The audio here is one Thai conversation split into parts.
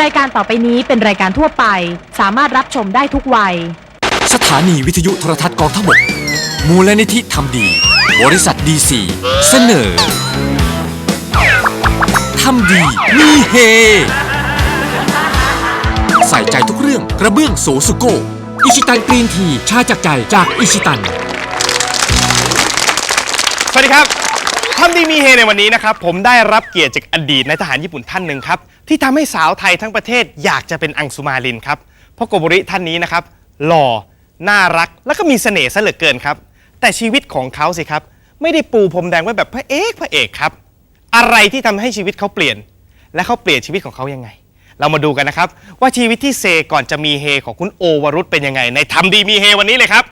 รายการต่อไปนี้เป็นรายการทั่วไป สามารถรับชมได้ทุกวัย สถานีวิทยุโทรทัศน์กองทพบกมูลนิธิทำดี บริษัทดีซีเสนอทำดีมีเฮ ใส่ใจทุกเรื่องกระเบื้องโสสุโกอิชิตันกรีนทีชาจากใจจากอิชิตัน สวัสดีครับ ทำดีมีเฮในวันนี้นะครับ ผมได้รับเกียรติจากอดีตนายทหารญี่ปุ่นท่านหนึ่งครับ ที่ทำให้สาวไทยทั้งประเทศอยากจะเป็นอังสุมาลินครับ เพราะโกโบริท่านนี้นะครับ หล่อ น่ารักแล้วก็มีเสน่ห์ซะเหลือเกินครับ แต่ชีวิตของเขาสิครับ ไม่ได้ปูพรมแดงไว้แบบพระเอกพระเอกครับ อะไรที่ทำให้ชีวิตเขาเปลี่ยน และเขาเปลี่ยนชีวิตของเขายังไง เรามาดูกันนะครับ ว่าชีวิตที่เซก่อนจะมีเฮของคุณโอวรุษเป็นยังไง ในทำดีมีเฮวันนี้เลยครับ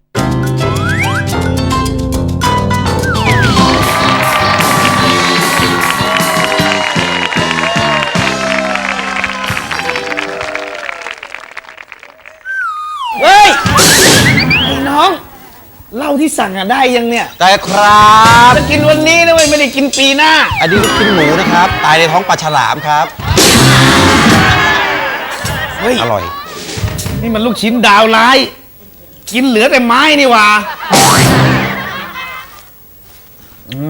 เหล้าที่สั่งอะได้ยังเนี่ยได้ครับจะกินวันนี้นะเว้ยไม่ได้กินปีหน้า อันนี้ลูกชิ้นหมูนะครับ ตายในท้องปลาฉลามครับ เฮ้ย อร่อย นี่มันลูกชิ้นดาวร้าย กินเหลือแต่ไม้นี่หว่าอื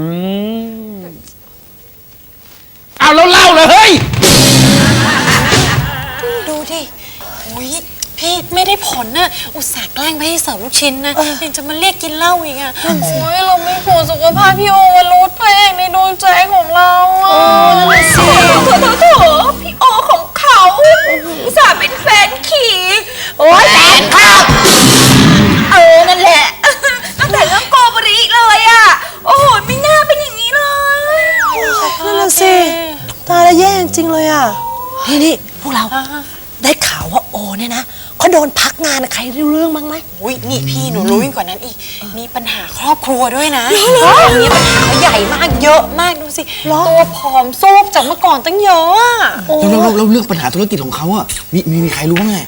มเอาแล้วเหล้าเลยเฮ้ย ดูดิโอ้ย พี่ไม่ได้ผลน่ะ อุตส่าห์แกล้งไม่ให้เสิร์ฟลูกชิ้นนะยังจะมาเรียกกินเหล้าอีกอะโอ้ยเราไม่ห่วงสุขภาพพี่โอวรุษพระเอกในดวงใจของเราอะนั่นแหละสิโถโถโถพี่โอของเขาอุตส่าห์เป็นแฟนขี่โอ้ยแฟนคลับานอะใครรู้เรื่องบ้างไหมอุ้ยนี่พี่หนูรู้ยิ่งกว่านั้นอีก มีปัญหาครอบครัวด้วยนะเหรอตอนนี้ปัญหาเขาใหญ่มากเยอะมากดูสิเหรอตัวผอมซูบจากเมื่อก่อนตั้งเยอะอะแล้วแล้วแล้วเรื่องปัญหาธุรกิจของเขาอะมีมีมีใครรู้บ้างไง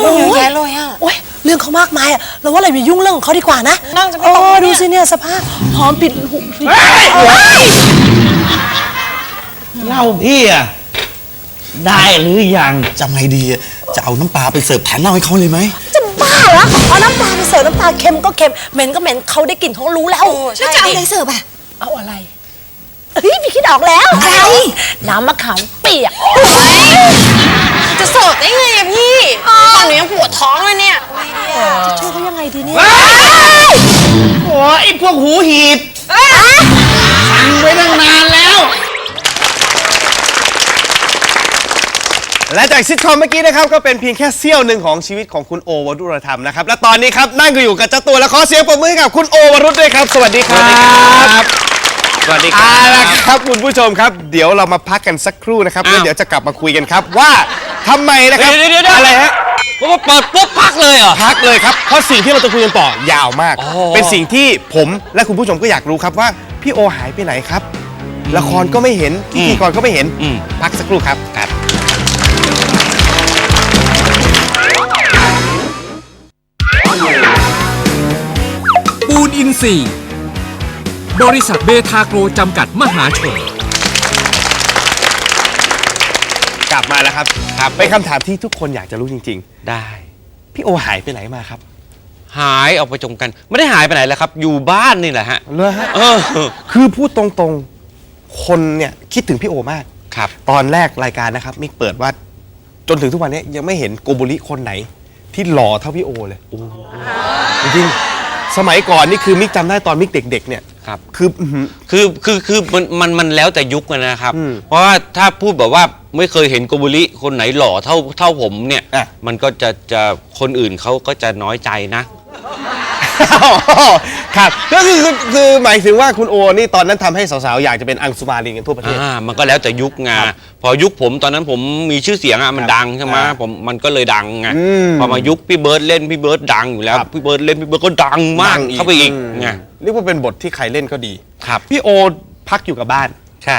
เยอะแยะเลยอะโอ้ยเรื่องเขามากมายอะเราว่าเราไปยุ่งเรื่องของเขาดีกว่านะนั่งจะไม่โอ้ตกเนี่ย ดูสิเนี่ยสภาพหอมปิดหูปิดเหล้าพี่อะได้หรือยัง จำไงดีอะจะเอาน้ำปลาไปเสิร์ฟแทนเหล้าให้เขาเลยไหม จะบ้าเหรอเอาน้ำปลาไปเสิร์ฟน้ำปลาเค็มก็เค็มเหม็นก็เหม็นเขาได้กลิ่นเขาก็รู้แล้วโอ้ใช่แล้วจะเอาดิอะไรเสิร์ฟอะ เอาอะไรเฮ้ยพี่คิดออกแล้วอะไร น้ำมะขามเปียกจะเสิร์ฟได้ไงอะพี่ตอนนี้ยังปวดท้องเลยเนี่ย จะช่วยเขายังไงดีเนี่ยโอ้ยไอ้พวกหูหีบสั่งไว้ตั้งนานแล้ว และจากซิทคอมเมื่อกี้นะครับก็เป็นเพียงแค่เสี้ยวหนึ่งของชีวิตของคุณโอวรุธธรรมนะครับและตอนนี้ครับนั่งอยู่กับเจ้าตัวและขอเสียงปรบมือให้กับคุณโอวรุธด้วยครับ สวัสดีครับสวัสดีครับเอาละครับคุณผู้ชมครับ เดี๋ยวเรามาพักกันสักครู่นะครับแล้วเดี๋ยวจะกลับมาคุยกันครับว่าทำไมนะครับเดี๋ยวเดี๋ยวเดี๋ยว อะไรฮะว่าเปิดปุ๊บพักเลยเหรอ พักเลยครับ เพราะสิ่งที่เราจะคุยกันต่อยาวมากเป็นสิ่งที่ผมและคุณผู้ชมก็อยากรู้ครับว่า พี่โอหายไปไหนครับ ละครก็ไม่เห็นพิธีกรก็ไม่เห็นอืมพักสักครู่ครับครับ ปูนอินซีย์บริษัทเบทาโกรจำกัดมหาชน กลับมาแล้วครับครับเป็นคำถามที่ทุกคนอยากจะรู้จริง ได้ ๆ พี่โอหายไปไหนมาครับหายออกไปจมกัน ไม่ได้หายไปไหนแล้วครับ อยู่บ้านนี่แหละฮะ เลยฮะเออ คือพูดตรงๆ คนเนี่ยคิดถึงพี่โอมาก ครับ ตอนแรกรายการนะครับมิกเปิดว่า จนถึงทุกวันนี้ยังไม่เห็นโกโบุริคนไหน ที่หล่อเท่าพี่โอเลยจริงๆ สมัยก่อนนี่คือมิกจำได้ตอนมิกเด็ก ๆ เนี่ย ครับ คืออื้อหือ คือคือคือมันมันมันแล้วแต่ยุคอะนะครับ อืมเพราะว่าถ้าพูดแบบว่าไม่เคยเห็นโกบุริคนไหนหล่อเท่าเท่าผมเนี่ย อะ มันก็จะจะคนอื่นเขาก็จะน้อยใจนะ ครับก็คือคือคือหมายถึงว่าคุณโอนี่ตอนนั้นทำให้สาวๆ อยากจะเป็นอังสุมาลินกันทั่วประเทศ อ่ามันก็แล้วแต่ยุคไงครับพอยุคผมตอนนั้นผมมีชื่อเสียงอะมันครับดังใช่ไหมอ่าผมมันก็เลยดังไงอืมพอมายุคพี่เบิร์ดเล่นพี่เบิร์ดดังอยู่แล้วครับ พี่เบิร์ดเล่นพี่เบิร์ดก็ดังมากดังเข้าไปอีกมไงเรียกว่าเป็นบทที่ใครเล่นก็ดี ครับ พี่โอพักอยู่กับบ้าน ใช่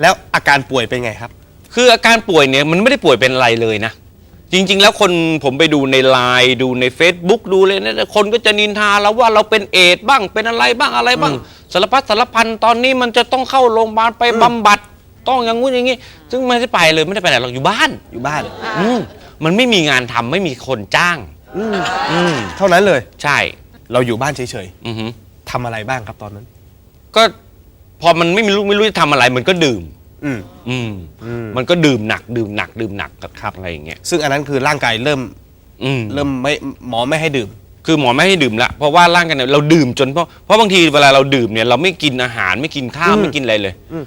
แล้วอาการป่วยเป็นไงครับ คืออาการป่วยเนี่ยมันไม่ได้ป่วยเป็นอะไรเลยนะ จริง ๆ แล้วคนผมไปดูในไลน์ดูใน Facebook ดูเลยนะคนก็จะนินทาเราว่าเราเป็นเอดส์บ้างเป็นอะไรบ้างอะไรบ้างสารพัดสารพันตอนนี้มันจะต้องเข้าโรงพยาบาลไปบำบัดต้องอย่างงู้นอย่างงี้ ซึ่งไม่ได้ไปเลยไม่ได้ไปไหนหรอกอยู่บ้าน อยู่บ้าน อืมมันไม่มีงานทำไม่มีคนจ้าง อืมเท่านั้นเลย ใช่ เราอยู่บ้านเฉยอือหือ ๆทำอะไรบ้างครับตอนนั้น ก็พอมันไม่มีรู้ไม่รู้จะทำอะไรมันก็ดื่ม อืมอืมอืมมันก็ดื่มหนักดื่มหนักดื่มหนักกับครับอะไรอย่างเงี้ยซึ่งอันนั้นคือร่างกายเริ่มอืม เริ่มไม่หมอไม่ให้ดื่ม คือหมอไม่ให้ดื่มละเพราะว่าร่างกายเนี่ยเราดื่มจนเพราะเพราะบางทีเวลาเราดื่มเนี่ยเราไม่กินอาหารไม่กินข้าวอืมไม่กินอะไรเลยอืม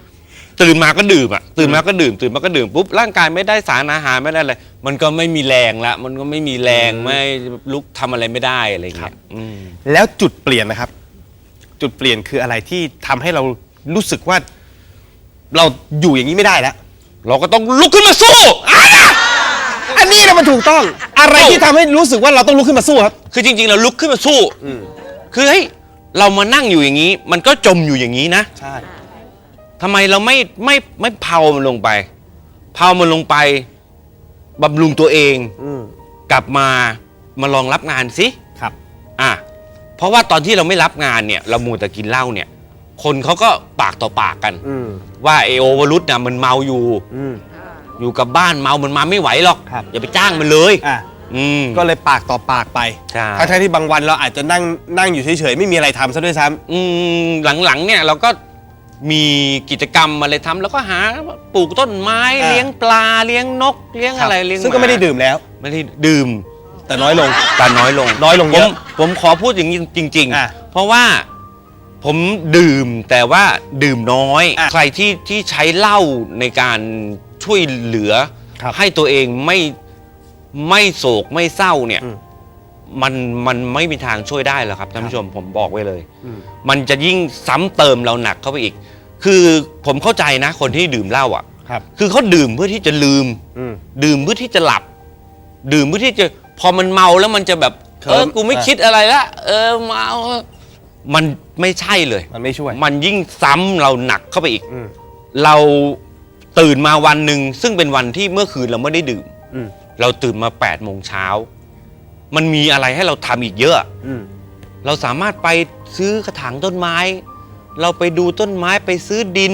ตื่นมาก็ดื่มอะตื่นมาก็ดื่ม ตื่นมาก็ดื่มปุ๊บร่างกายไม่ได้สารอาหารไม่ได้อะไรมันก็ไม่มีแรงละ มันก็ไม่มีแรงไม่ลุกทำอะไรไม่ได้อะไรอย่างเงี้ยอืมแล้วจุดเปลี่ยนนะครับ จุดเปลี่ยนคืออะไรที่ทำให้เรารู้สึกว่า เราอยู่อย่างนี้ไม่ได้แล้ว เราก็ต้องลุกขึ้นมาสู้อะอันนี้นะมันถูกต้อง อะไรที่ทำให้รู้สึกว่าเราต้องลุกขึ้นมาสู้ครับ คือจริง ๆ เราลุกขึ้นมาสู้คือเฮ้ยเรามานั่งอยู่อย่างนี้ มันก็จมอยู่อย่างนี้นะใช่ ทำไมเราไม่ไม่ไม่เผามันลงไป เผามันลงไปบำรุงตัวเอง อืมกลับมามาลองรับงานสิ ครับ อะ เพราะว่าตอนที่เราไม่รับงานเนี่ย เรามัวแต่กินเหล้าเนี่ย คนเขาก็ปากต่อปากกัน อืมว่าเอโอวรุษน่ะมันเมาอยู่ อืม อยู่กับบ้านเมามันมาไม่ไหวหรอก ครับ อย่าไปจ้างมันเลย อะอืมก็เลยปากต่อปากไปใช่ทั้งๆที่บางวันเราอาจจะนั่งนั่งอยู่เฉยๆไม่มีอะไรทำซะด้วยซ้อืมหลังๆเนี่ยเราก็มีกิจกรรมอะไรทำแล้วก็หาปลูกต้นไม้อ่าเลี้ยงปลาเลี้ยงนกเลี้ยงำอะไรเลี้ยงซึ่งก็ไม่ได้ดื่มแล้ว ไม่ได้ดื่ม แต่น้อยลง แต่น้อยลงน้อยลงเยอะผมผมขอพูดอย่างนี้จริง อะ ๆ เพราะว่า ผมดื่มแต่ว่าดื่มน้อยอะใครที่ที่ใช้เหล้าในการช่วยเหลือครับให้ตัวเองไม่ไม่โศกไม่เศร้าเนี่ยอืมมันมันไม่มีทางช่วยได้หรอกครับท่านผู้ชมผมบอกไว้เลยอืมมันจะยิ่งซ้ำเติมเราหนักเข้าไปอีก คือผมเข้าใจนะ คนที่ดื่มเหล้าอะครับคือเขาดื่มเพื่อที่จะลืมอืมดื่มเพื่อที่จะหลับ ดื่มเพื่อที่จะพอมันเมาแล้วมันจะแบบเคลิ้เอมอกูไม่อะคิดอะไรละเออเมา มันไม่ใช่เลย มันไม่ช่วย มันยิ่งซ้ำเราหนักเข้าไปอีก อืม เราตื่นมาวันหนึ่งซึ่งเป็นวันที่เมื่อคืนเราไม่ได้ดื่ม อืม เราตื่นมา8ปดโมงเช้า มันมีอะไรให้เราทำอีกเยอะ อืม เราสามารถไปซื้อกระถางต้นไม้ เราไปดูต้นไม้ไปซื้อดิน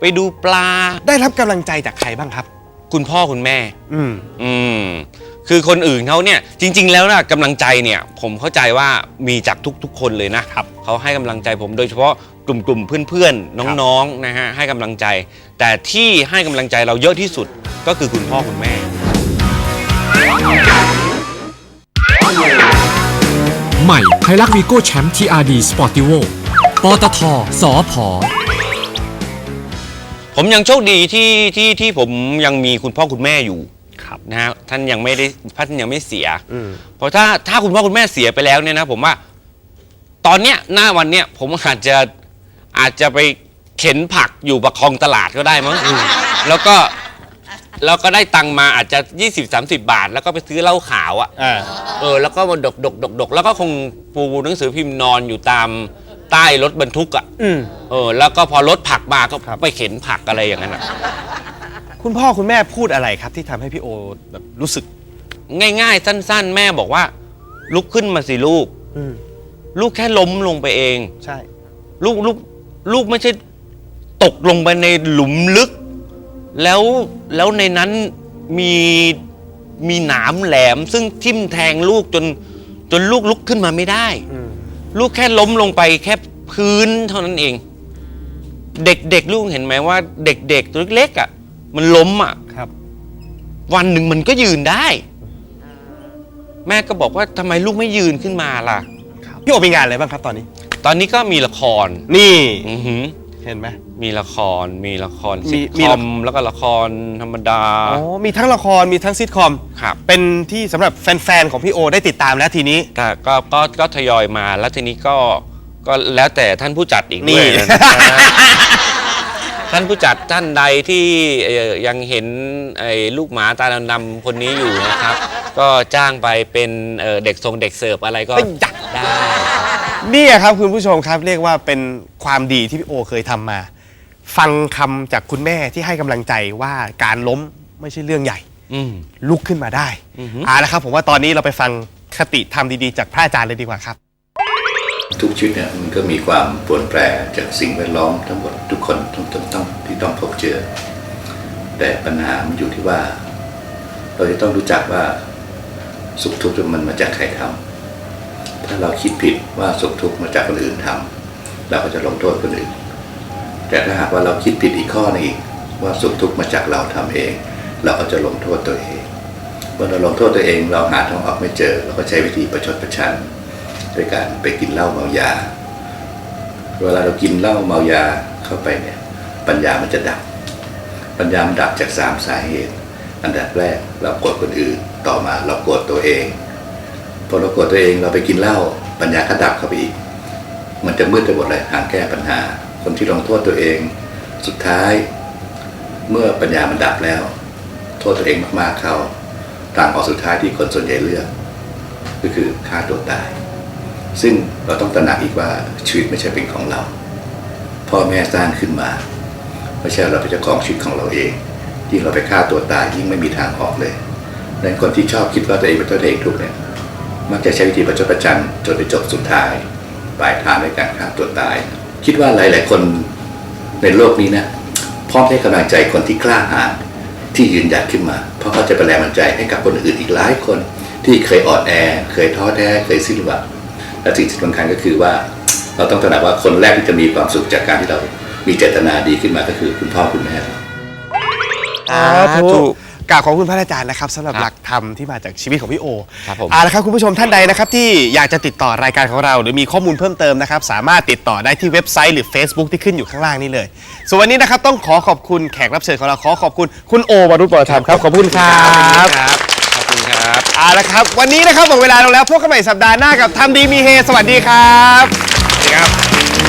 ไปดูปลา ได้รับกำลังใจจากใครบ้างครับ คุณพ่อคุณแม่ อืม อืม คือคนอื่นเขาเนี่ยจริง ๆ แล้วนะกำลังใจเนี่ยผมเข้าใจว่ามีจากทุกๆ คนเลยนะครับ เขาให้กำลังใจผมโดยเฉพาะกลุ่มๆเพื่อนๆน้องๆนะฮะให้กำลังใจ แต่ที่ให้กำลังใจเราเยอะที่สุดก็คือคุณพ่อคุณแม่ ใหม่ไฮลักวีโก้แชมป์ TRD Sportivo ปตทสอพอ ผมยังโชคดีที่ที่ที่ผมยังมีคุณพ่อคุณแม่อยู่ ครับนะฮะท่านยังไม่ได้ท่านยังไม่เสีย อืม เพราะถ้าถ้าคุณพ่อคุณแม่เสียไปแล้วเนี่ยนะผมว่า ตอนเนี้ยหน้าวันเนี้ยผมอาจจะอาจจะไปเข็นผักอยู่ประคองตลาดก็ได้มั้งแล้วก็แล้วก็ได้ตังค์มาอาจจะ 20-30 บาท แล้วก็ไปซื้อเหล้าขาวอะอ่า เออแล้วก็มาดกดกดกดกแล้วก็คงปูหนังสือพิมพ์นอนอยู่ตามใต้รถบรรทุกอะ อืม เออแล้วก็พอรถผักมาก็ครับไปเข็นผักอะไรอย่างนั้นอะ คุณพ่อคุณแม่พูดอะไรครับ ที่ทำให้พี่โอแบบรู้สึก ง่ายๆ สั้นๆ แม่บอกว่า ลุกขึ้นมาสิลูก อืมลูกแค่ล้มลงไปเอง ใช่ ลูกลูกลูกไม่ใช่ตกลงไปในหลุมลึก แล้วแล้วในนั้นมีมีหนามแหลม ซึ่งทิ่มแทงลูกจนจนลูกลุกขึ้นมาไม่ได้ อืมลูกแค่ล้มลงไปแค่พื้นเท่านั้นเอง เด็กๆลูกเห็นไหมว่า เด็กๆตัวเล็กๆอะ มันล้มอะ ครับ วันหนึ่งมันก็ยืนได้ แม่ก็บอกว่าทำไมลูกไม่ยืนขึ้นมาล่ะ พี่โอมีงานอะไรบ้างครับตอนนี้ ตอนนี้ก็มีละครนี่อือหือ เห็นไหม มีละคร มีละครมีซิทมีคอละ มแล้วก็ละครธรรมดา อ๋อมีทั้งละครมีทั้งซิทคอม ครับ เป็นที่สำหรับแฟนๆของพี่โอได้ติดตามแล้วทีนี้ ก็ก็ก็ก็ทยอยมาแล้วทีนี้ก็ก็แล้วแต่ท่านผู้จัดอีกนี่ ด้วยนะฮะ ท่านผู้จัดท่านใดที่เอ่อยังเห็นไอ้ลูกหมาตาดำๆคนนี้อยู่นะครับ ก็จ้างไปเป็นเอ่อเด็กทรงเด็กเสิร์ฟอะไรก็เอ้ยจ้ะได้นี่ครับคุณผู้ชมครับเรียกว่าเป็นความดีที่พี่โอเคยทำมา ฟังคำจากคุณแม่ที่ให้กำลังใจว่าการล้มไม่ใช่เรื่องใหญ่ อืม ลุกขึ้นมาได้อือฮึ เอาละครับ ผมว่าตอนนี้เราไปฟังคติธรรมดีๆ จากพระอาจารย์เลยดีกว่าครับ ทุกชีวิตเนี่ยมันก็มีความปลี่ยนแปลงจากสิ่งแวดล้อมทั้งหมดทุกคนต้องต้องต้องที่ต้องพบเจอ แต่ปัญหามันอยู่ที่ว่า เราจะต้องรู้จักว่าสุขทุกข์มันมาจากใครทำถ้าเราคิดผิดว่าสุขทุกข์มาจากคนอื่นทำเราก็จะลงโทษคนอื่น แต่ถ้าหากว่าเราคิดผิดอีกข้อหนึงอีกว่าสุขทุกข์มาจากเราทำเอง เราก็จะลงโทษตัวเองเมื่อเราลงโทษตัวเอง เราหาทางออกไม่เจอ เราก็ใช้วิธีประชดประชัน ด้วยการไปกินเหล้าเมายา เวลาเรากินเหล้าเมายาเข้าไปเนี่ยปัญญามันจะดับ ปัญญามันดับจากสามสาเหตุ อันดับแรกเราโกรธคนอื่น ต่อมาเราโกรธตัวเอง พอเราโกรธตัวเองเราไปกินเหล้าปัญญาก็ดับเข้าไปอีก มันจะมืดไปหมดเลยหางแก้ปัญหา คนที่ลงโทษตัวเอง สุดท้าย เมื่อปัญญามันดับแล้ว โทษตัวเองมากๆเข้าทางออกสุดท้ายที่คนส่วนใหญ่เลือก ก็คือฆ่าตัวตาย ซึ่งเราต้องตระหนักอีกว่าชีวิตไม่ใช่เป็นของเรา พ่อแม่สร้างขึ้นมา ไม่ใช่เราเป็นเจ้าของชีวิตของเราเอง ยิ่งเราไปฆ่าตัวตายยิ่งไม่มีทางออกเลยดังนั้นคนที่ชอบคิดว่าตัวเองเป็นตัวเองทุกเนี่ยมักจะใช้วิธีประชดประชันจนไปจบสุดท้ายปลายทางในการฆ่าตัวตาย คิดว่าหลาย ๆ คนในโลกนี้นะพร้อมให้กำลังใจคนที่กล้าหาญที่ยืนหยัดขึ้นมา เพราะเขาจะเป็นแรงบันดาลใจให้กับคนอื่นอีกหลายคน ที่เคยอ่อนแอ เคยท้อแท้เคยสิ้นหวัง และสิ่งที่สำคัญก็คือว่า เราต้องตระหนักว่าคนแรกที่จะมีความสุขจากการที่เรามีเจตนาดีขึ้นมาก็คือคุณพ่อคุณแม่เราถูกกราบขอบคุณพระอาจารย์นะครับสำหรับครับหลักธรรมที่มาจากชีวิตของพี่โอครับผม เอาละครับคุณผู้ชมท่านใดนะครับที่อยากจะติดต่อรายการของเรา หรือมีข้อมูลเพิ่มเติมนะครับ สามารถติดต่อได้ที่เว็บไซต์หรือ Facebook ที่ขึ้นอยู่ข้างล่างนี้เลย ส่วนวันนี้นะครับต้องขอขอบคุณแขกรับเชิญของเราขอขอบคุณคุณโอวรุษปรธรรมครับขอบคุณครับ ครับขอบคุณ ครับเอาละครับ วันนี้นะครับหมดเวลาลงแล้วพบกันใหม่สัปดาห์หน้ากับทำดีมีเฮ สวัสดีครับ สวัสดีครับ